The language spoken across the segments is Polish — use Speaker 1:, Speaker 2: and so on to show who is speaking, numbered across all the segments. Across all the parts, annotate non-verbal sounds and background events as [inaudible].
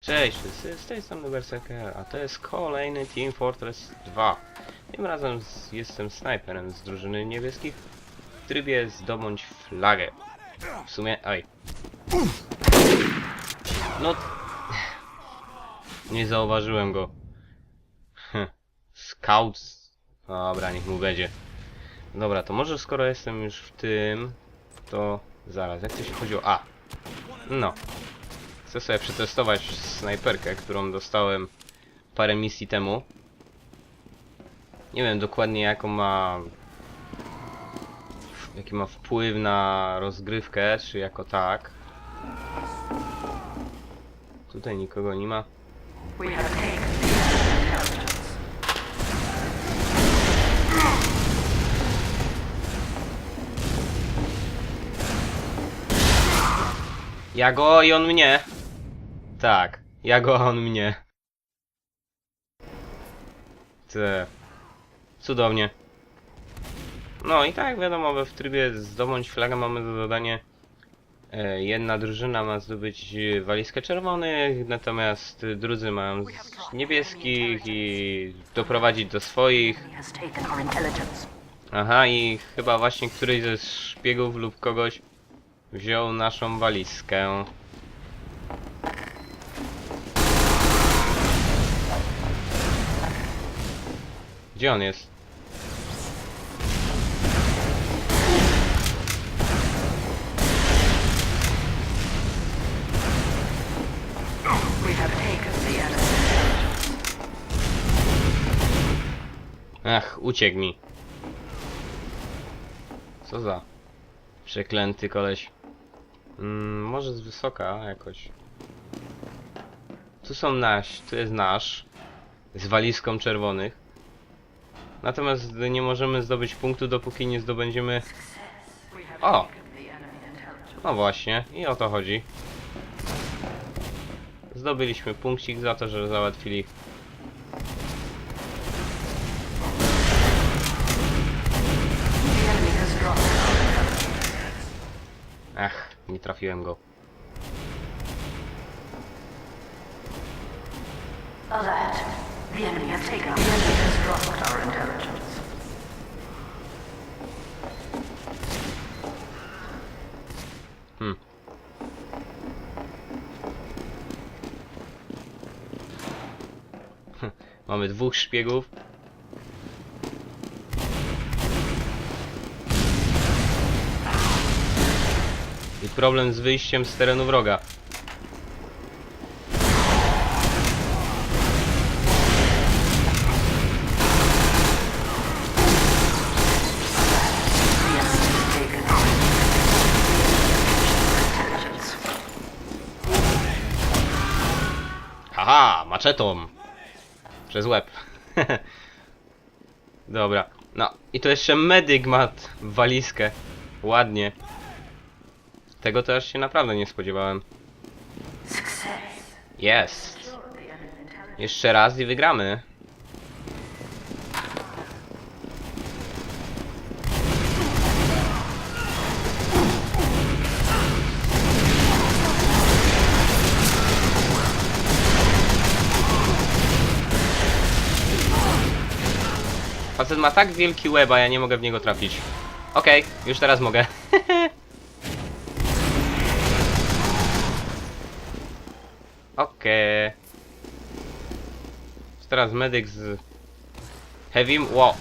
Speaker 1: Cześć wszyscy, z tej strony Berserker, a to jest kolejny Team Fortress 2. Tym razem z, jestem snajperem z drużyny niebieskich w trybie zdobądź flagę. W sumie, oj. No... Nie zauważyłem go. [laughs] Scouts. Dobra, niech mu będzie. Dobra, to może skoro jestem już w tym, to zaraz, jak to się chodziło? A, no. Chcę sobie przetestować snajperkę, którą dostałem parę misji temu. Nie wiem dokładnie jaką ma... Jaki ma wpływ na rozgrywkę, czy jako tak. Tutaj nikogo nie ma. Ja go i on mnie. Tak, ja go a on mnie. Te. Cudownie. No i tak wiadomo, we w trybie zdobądź flagę mamy za zadanie e, jedna drużyna ma zdobyć e, walizkę czerwonych, natomiast drudzy mają z niebieskich i doprowadzić do swoich. Aha, i chyba właśnie któryś ze szpiegów lub kogoś wziął naszą walizkę. Gdzie on jest? Ach, uciekł mi. Co za przeklęty koleś. Mm, może z wysoka jakoś. Tu są naś, tu jest nasz. Z walizką czerwonych. Natomiast nie możemy zdobyć punktu, dopóki nie zdobędziemy... O! No właśnie, i o to chodzi. Zdobyliśmy punkcik za to, że załatwili. Ach, nie trafiłem go.
Speaker 2: Alert. The enemy has taken. The enemy has dropped our intelligence.
Speaker 1: Hmm. Mamy dwóch szpiegów. I problem z wyjściem z terenu wroga. Haha, maczetą. Przez łeb. Dobra. No i to jeszcze medyk ma walizkę. Ładnie. Tego to aż się naprawdę nie spodziewałem. Jest. Jeszcze raz i wygramy. Ma tak wielki łeb, a ja nie mogę w niego trafić. Okej, już teraz mogę. [laughs] Okej. Teraz medyk z Heavym. Ło.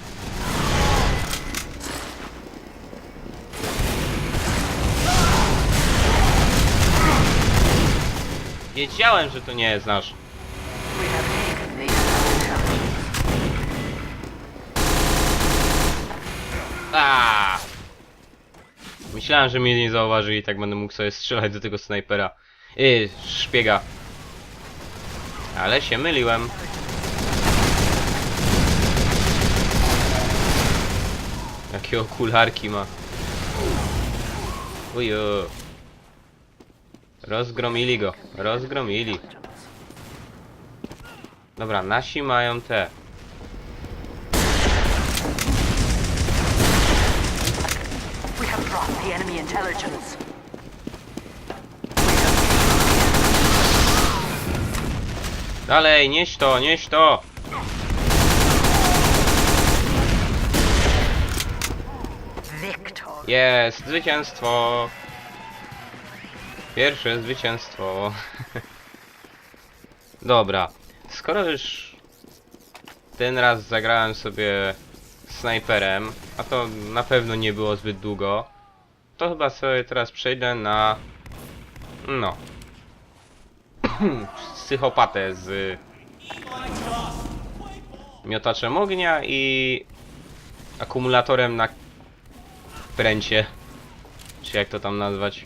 Speaker 1: Wiedziałem, że to nie jest nasz.
Speaker 2: We have taken the enemy intelligence.
Speaker 1: Aaaa! Myślałem, że mnie nie zauważy i tak będę mógł sobie strzelać do tego snajpera. Yy, szpiega. Ale się myliłem. Jakie okularki ma. Uju. Rozgromili go. Rozgromili. Dobra, nasi mają te.
Speaker 2: Intelligence.
Speaker 1: Dalej, nieś to, nieś to! Jest, zwycięstwo! Pierwsze zwycięstwo. [laughs] Dobra, skoro już ten raz zagrałem sobie snajperem, a to na pewno nie było zbyt długo, to chyba sobie teraz przejdę na... no... [clears throat] psychopatę z miotaczem ognia i akumulatorem na pręcie. Czy jak to tam nazwać?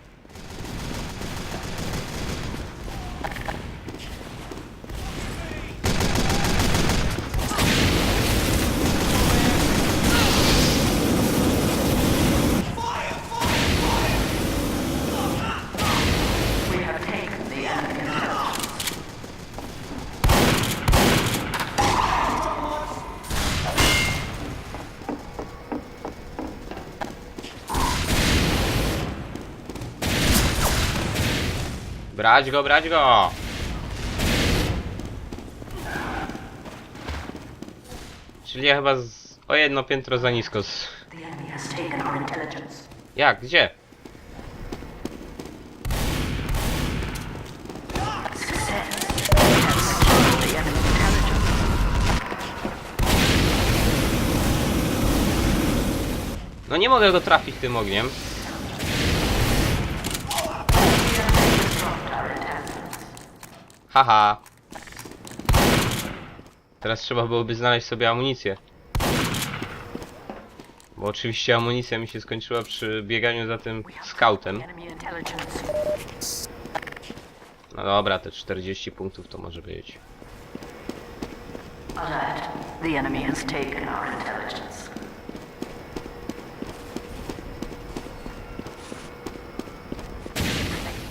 Speaker 2: We have taken the enemy intelligence.
Speaker 1: Brać go, brać go! Czyli ja chyba z... o jedno piętro za nisko. Z... Jak? Gdzie? No nie mogę go trafić tym ogniem.
Speaker 2: Dropped our intelligence.
Speaker 1: Haha. Teraz trzeba byłoby znaleźć sobie amunicję. Bo oczywiście amunicja mi się skończyła przy bieganiu za tym scoutem. No dobra, te 40 punktów to może być.
Speaker 2: Alert. The enemy has taken our intelligence.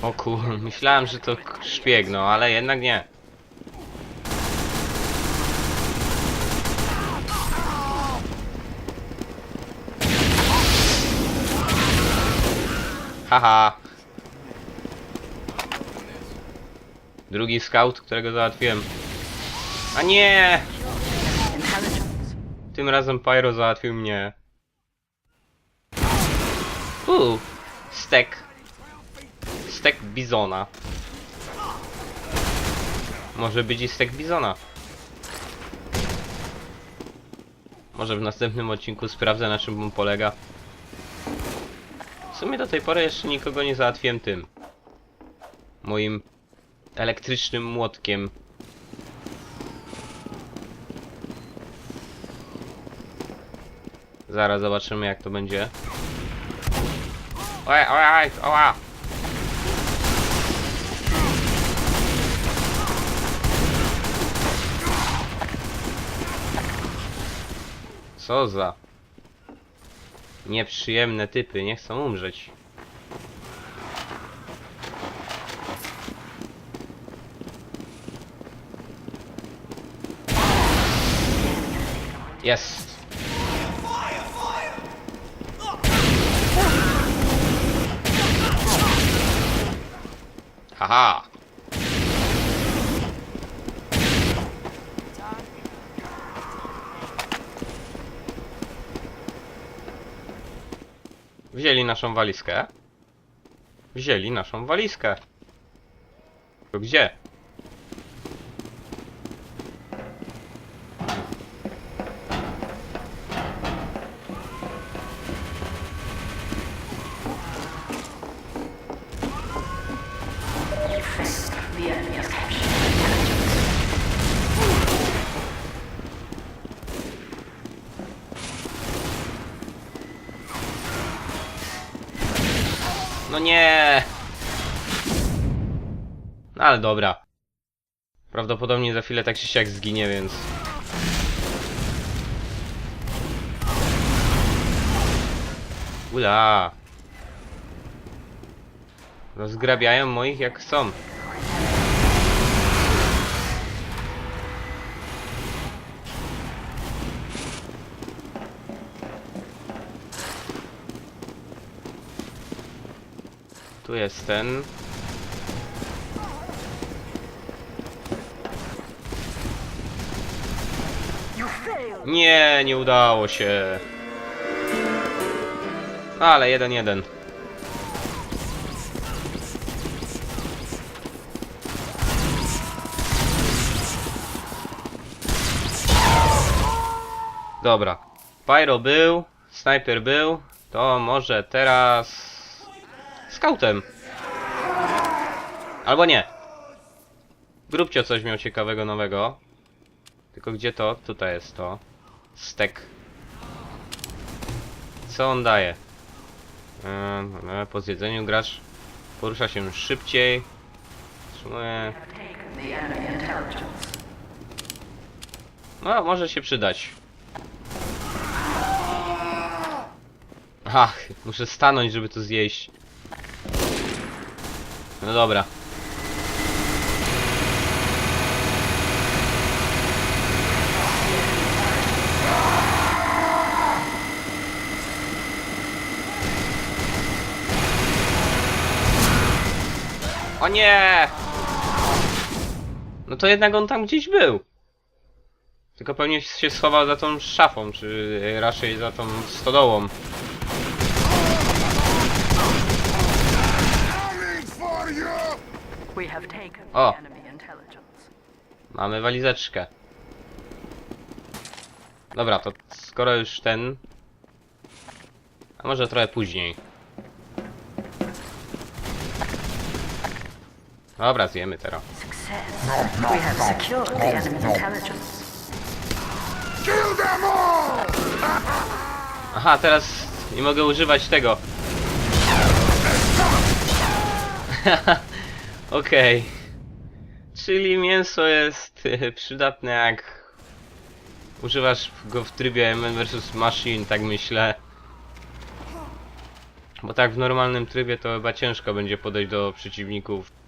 Speaker 1: O kur... myślałem, że to szpieg, no ale jednak nie. Haha. Drugi scout, którego załatwiłem. A nie! Tym razem Pyro załatwił mnie. Uuu, stek. Bizona. Może być i stek bizona. Może w następnym odcinku sprawdzę na czym on polega. W sumie do tej pory jeszcze nikogo nie załatwiłem tym. Moim elektrycznym młotkiem. Zaraz zobaczymy jak to będzie. Oj, oj, oj, oła! Co za nieprzyjemne typy, nie chcą umrzeć. Jest. Haha. Wzięli naszą walizkę. Wzięli naszą walizkę. To gdzie? Ale dobra. Prawdopodobnie za chwilę tak się siak zginie, więc... Ula! Rozgrabiają moich jak chcą. Tu jest ten. Nie, nie udało się. Ale jeden, jeden. Dobra. Pyro był, snajper był, to może teraz... Scoutem. Albo nie. Grubcio coś miał ciekawego nowego. Tylko gdzie to? Tutaj jest to. Stek. Co on daje? No, po zjedzeniu gracz porusza się szybciej.
Speaker 2: Intelligence.
Speaker 1: No, może się przydać. Ach, muszę stanąć, żeby to zjeść. No dobra. Nie! No to jednak on tam gdzieś był. Tylko pewnie się schował za tą szafą, czy raczej za tą stodołą. O. Mamy walizeczkę. Dobra, to skoro już ten... A może trochę później. Dobra, zjemy teraz. Aha, teraz nie mogę używać tego. [laughs] Okej. Czyli mięso jest [laughs] przydatne jak używasz go w trybie Man vs Machine, tak myślę. Bo tak w normalnym trybie to chyba ciężko będzie podejść do przeciwników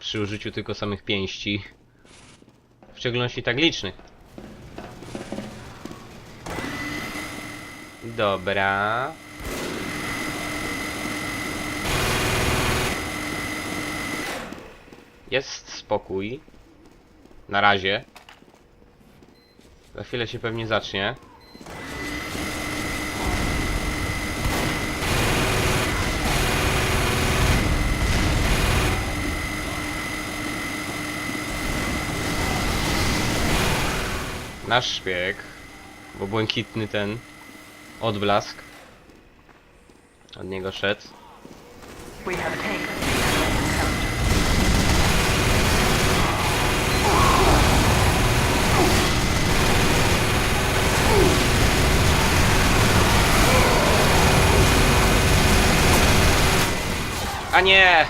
Speaker 1: przy użyciu tylko samych pięści. W szczególności tak licznych. Dobra. Jest spokój. Na razie. Za chwilę się pewnie zacznie. Nasz szpieg, bo błękitny ten odblask od niego szedł. A nie!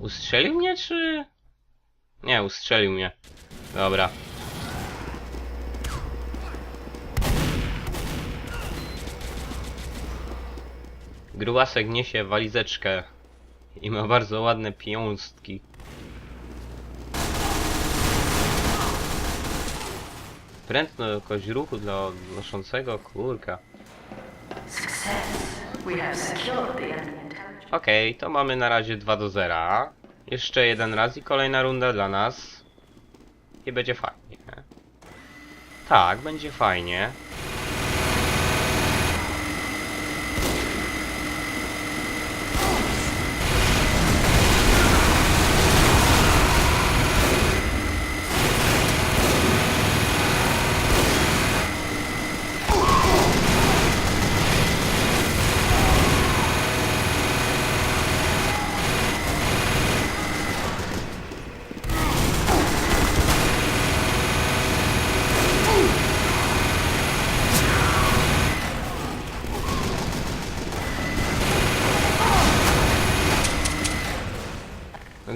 Speaker 1: Ustrzelił mnie, czy... Nie, ustrzelił mnie. Dobra. Grubasek niesie walizeczkę i ma bardzo ładne piąstki. Prędkość ruchu dla odnoszącego, kurka. Okej, to mamy na razie 2 do 0. Jeszcze jeden raz i kolejna runda dla nas. I będzie fajnie. Tak, będzie fajnie.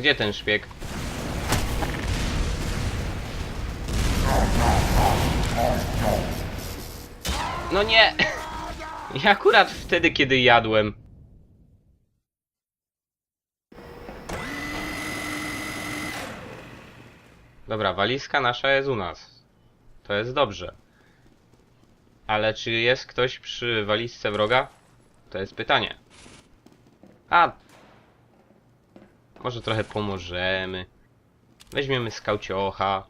Speaker 1: Gdzie ten szpieg? No nie! [laughs] Ja akurat wtedy, kiedy jadłem. Dobra, walizka nasza jest u nas. To jest dobrze. Ale czy jest ktoś przy walizce wroga? To jest pytanie. A, może trochę pomożemy. Weźmiemy skauciocha.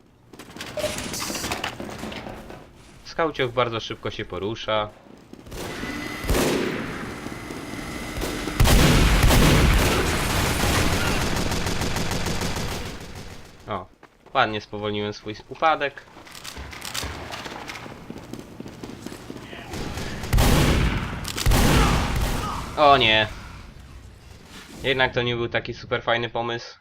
Speaker 1: skauciok bardzo szybko się porusza. O, ładnie spowolniłem swój upadek. O nie. Jednak to nie był taki super fajny pomysł.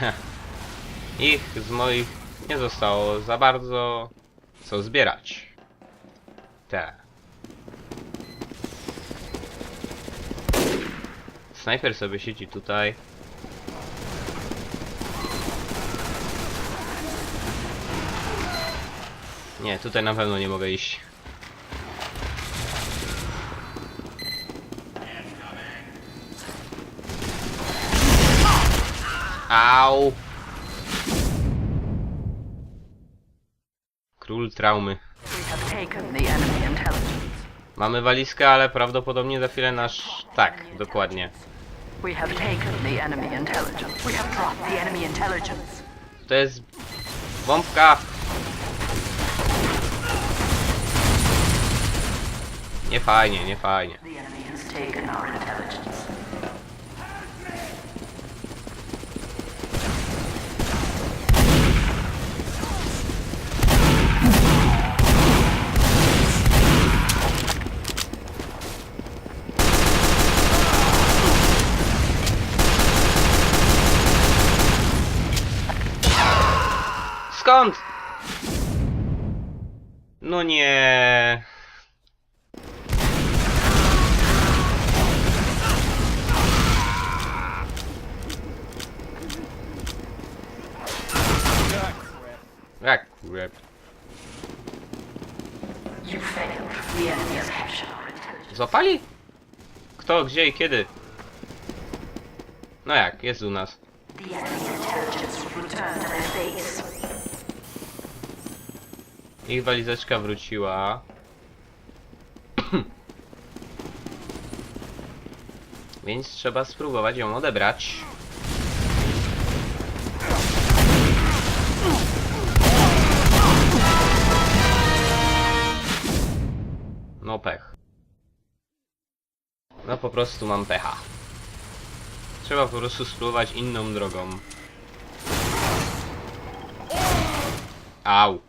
Speaker 1: [laughs] Ich z moich nie zostało za bardzo co zbierać. Te. Snajper sobie siedzi tutaj. Nie, tutaj na pewno nie mogę iść. Au! Król traumy. Mamy walizkę, ale prawdopodobnie za chwilę nasz... Tak, dokładnie.
Speaker 2: We have taken the enemy intelligence. We have dropped the enemy intelligence.
Speaker 1: To jest... Bombka! Nie fajnie, nie fajnie. Skąd? No nie. Jak kurep.
Speaker 2: You failed. The enemy has captured our intelligence.
Speaker 1: Złapali? Kto, gdzie i kiedy? No jak, jest u nas. Ich walizeczka wróciła. [clears throat] Więc trzeba spróbować ją odebrać. No pech. No po prostu mam pecha. Trzeba po prostu spróbować inną drogą. Au.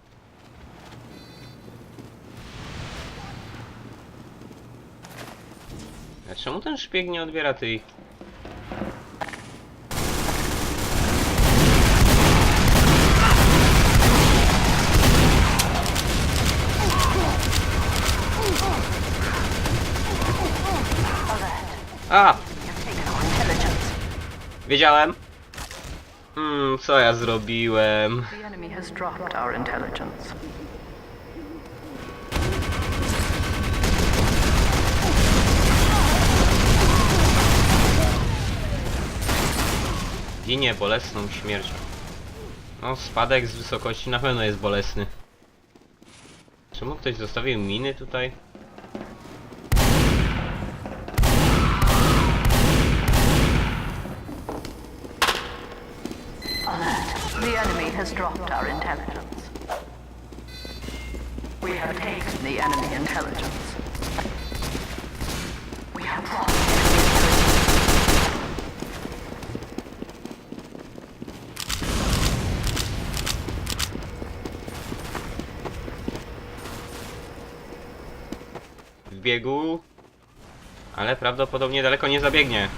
Speaker 1: A czemu ten szpieg nie odbiera tej... A! Wiedziałem. Hmm, co ja zrobiłem? Ginie bolesną śmiercią. No, spadek z wysokości na pewno jest bolesny. Czemu ktoś zostawił miny tutaj?
Speaker 2: Alert. The enemy has dropped our intelligence. We have taken the enemy intelligence. We have.
Speaker 1: W biegu. Ale prawdopodobnie daleko nie zabiegnie.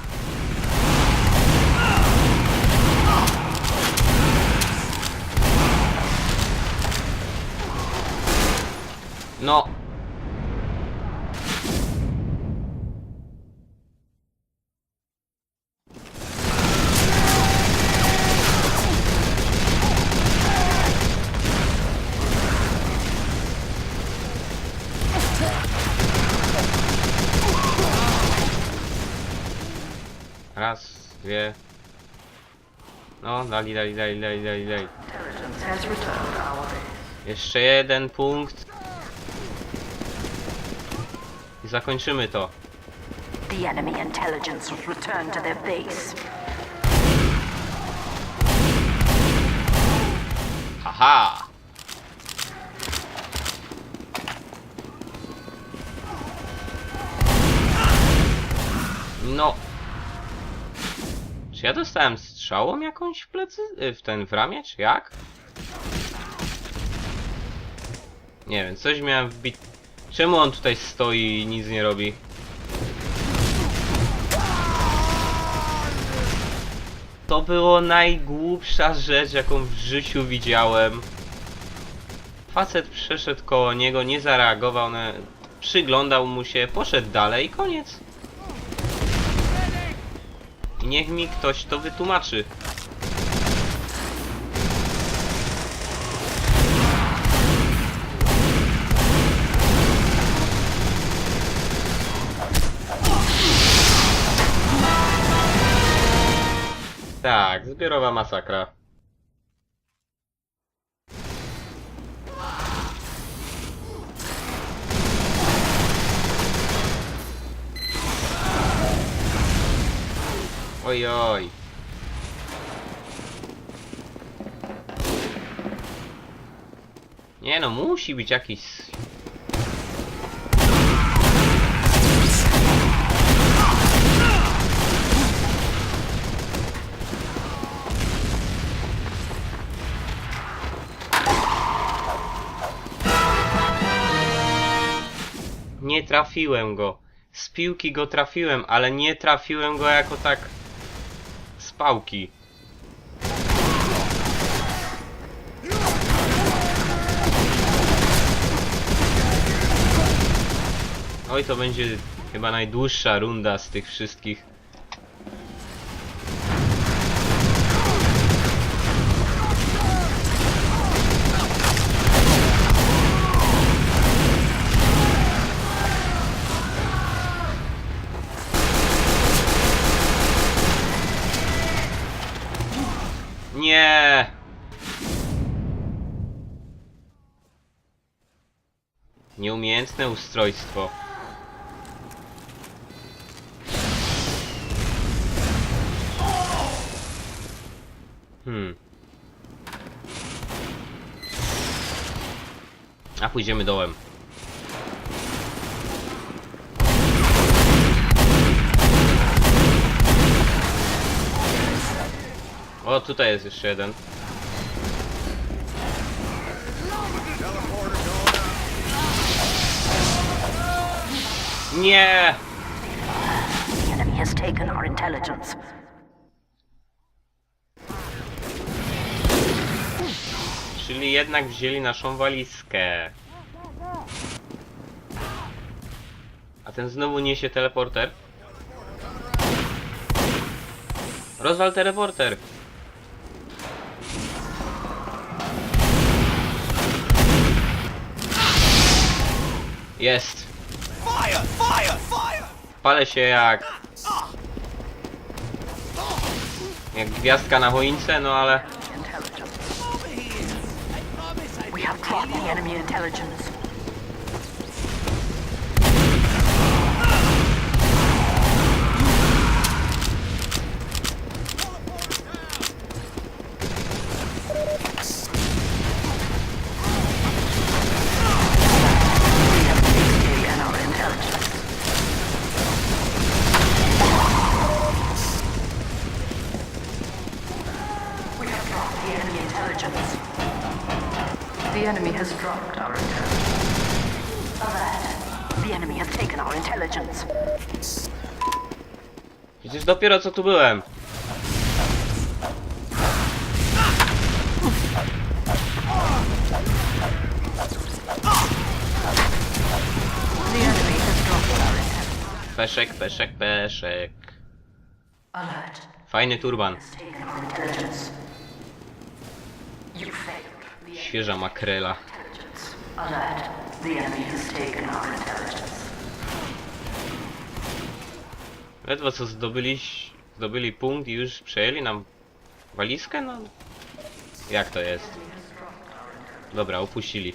Speaker 1: No. Raz, dwie. No, dali, dali, dali, dali, dali, dali. Jeszcze jeden punkt. Zakończymy to.
Speaker 2: The enemy intelligence was returned to their base.
Speaker 1: Haha! No. Czy ja dostałem strzałą jakąś w plecy? Y, W ten w ramię, czy jak? Nie wiem, coś miałem wbić. Czemu on tutaj stoi i nic nie robi? To było najgłupsza rzecz, jaką w życiu widziałem. Facet przeszedł koło niego, nie zareagował, na... przyglądał mu się, poszedł dalej koniec. Niech mi ktoś to wytłumaczy. Tak, zbiorowa masakra. Oj, oj. Nie no, musi być jakiś... Nie trafiłem go. Z piłki go trafiłem, ale nie trafiłem go jako tak z pałki. Oj, to będzie chyba najdłuższa runda z tych wszystkich. Nieumiejętne ustrojstwo. Hmm. A pójdziemy dołem. O, tutaj jest jeszcze jeden. Nie!
Speaker 2: The enemy has taken our intelligence.
Speaker 1: Czyli jednak wzięli naszą walizkę. A ten znowu niesie teleporter. Rozwal teleporter. Jest.
Speaker 3: Fire!
Speaker 1: Palę się jak... Jak gwiazdka na choince, no ale...
Speaker 2: We have dropped the enemy intelligence.
Speaker 1: Przecież dopiero co tu byłem. Peszek, peszek, peszek. Fajny turban. Świeża makrela.
Speaker 2: Alert. The enemy has taken our intelligence.
Speaker 1: Ledwo co zdobyli, zdobyli punkt i już przejęli nam walizkę? No. Jak to jest? Dobra, upuścili.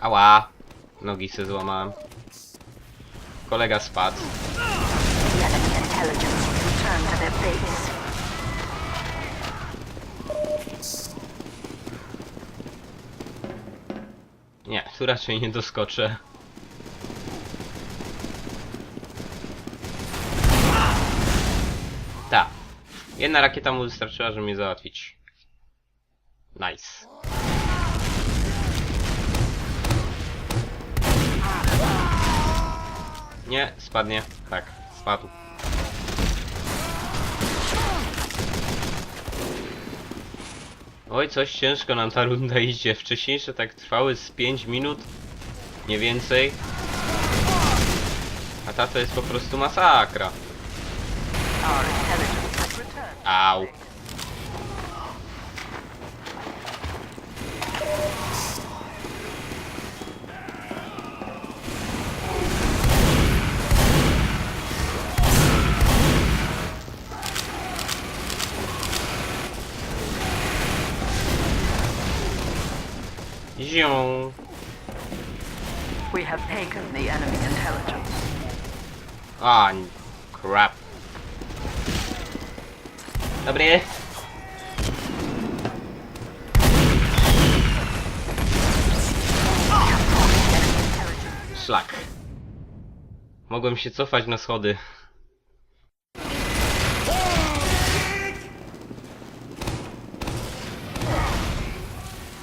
Speaker 1: Ała! Nogi se złamałem. Kolega spadł. Tu raczej nie doskoczę. Ta. Jedna rakieta mu wystarczyła, żeby mnie załatwić. Nice. Nie, spadnie. Tak, spadł. Oj, coś ciężko nam ta runda idzie. Wcześniejsze tak trwały z 5 minut. Nie więcej. A ta to jest po prostu masakra. Au. Zią.
Speaker 2: We have taken the enemy intelligence.
Speaker 1: A, crap. Dobry. Szlak. Mogłem się cofać na schody.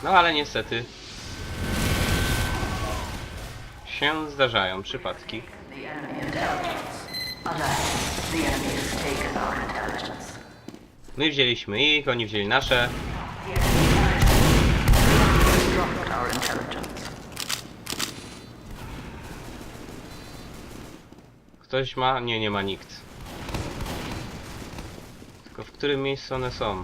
Speaker 1: No ale niestety. Się zdarzają przypadki. My wzięliśmy ich, oni wzięli nasze. Ktoś ma? Nie, nie ma nikt. Tylko w którym miejscu one są?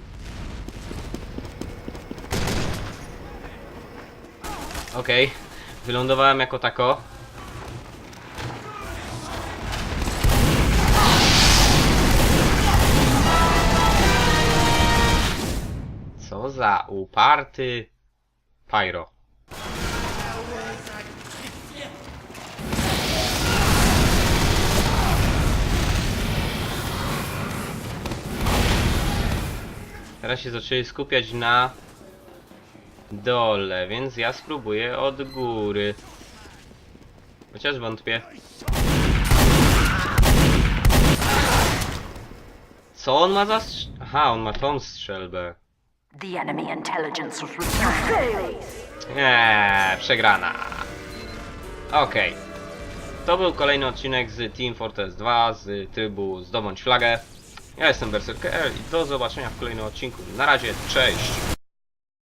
Speaker 1: Okej, wylądowałem jako tako. Co za uparty Pyro. Teraz się zaczęli skupiać na dole, więc ja spróbuję od góry. Chociaż wątpię. Co on ma za strz- Aha, on ma tą strzelbę.
Speaker 2: The enemy intelligence.
Speaker 1: Nie, przegrana. Okej. To był kolejny odcinek z Team Fortress 2 z trybu Zdobądź flagę. Ja jestem Berserker i do zobaczenia w kolejnym odcinku. Na razie, cześć!